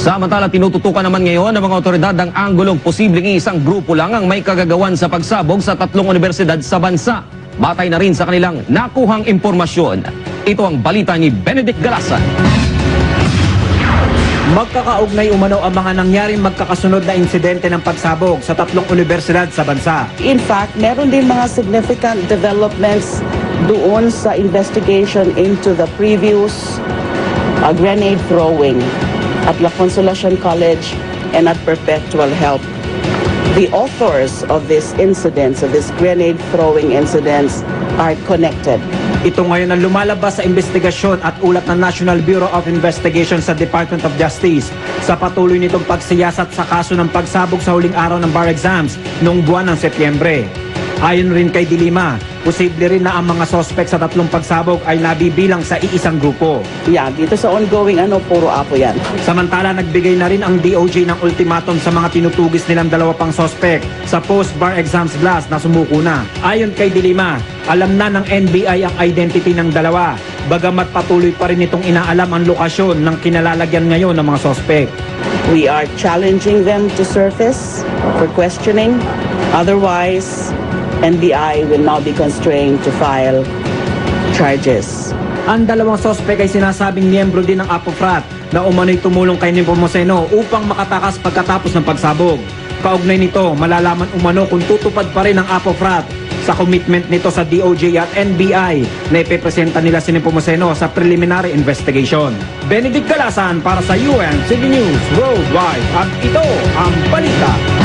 Samantala, tinututukan naman ngayon ng mga otoridad ang anggulong posibleng isang grupo lang ang may kagagawan sa pagsabog sa tatlong universidad sa bansa. Batay na rin sa kanilang nakuhang impormasyon. Ito ang balita ni Benedict Galasan. Magkakaugnay umano ang mga nangyaring magkakasunod na insidente ng pagsabog sa tatlong universidad sa bansa. In fact, meron din mga significant developments doon sa investigation into the previous uh, grenade throwing at La Consolacion College and at Perpetual Help. The authors of these incidents, of these grenade throwing incidents, are connected. Ito ngayon ang lumalabas sa investigasyon at ulat ng National Bureau of Investigation sa Department of Justice sa patuloy nitong pagsiyasat sa kaso ng pagsabog sa huling araw ng bar exams noong buwan ng Setyembre. Ayon rin kay Dilima, posible rin na ang mga sospek sa tatlong pagsabog ay nabibilang sa iisang grupo. Yeah, dito sa ongoing ano, puro apo yan. Samantala, nagbigay na rin ang DOJ ng ultimatum sa mga tinutugis nilang dalawa pang sospek sa post-bar exams blast na sumuko na. Ayon kay Dilima, alam na ng NBI ang identity ng dalawa, bagamat patuloy pa rin itong inaalam ang lokasyon ng kinalalagyan ngayon ng mga sospek. We are challenging them to surface for questioning. Otherwise, NBI will now be constrained to file charges. Ang dalawang sospek ay sinasabing miyembro din ng Apofrat na umano'y tumulong kay Nepomuceno upang makatakas pagkatapos ng pagsabog. Kaugnay nito, malalaman umano kung tutupad pa rin ang Apofrat sa commitment nito sa DOJ at NBI na ipepresenta nila si Nepomuceno sa preliminary investigation. Benedict Galasan para sa UN City News Worldwide at ito ang balita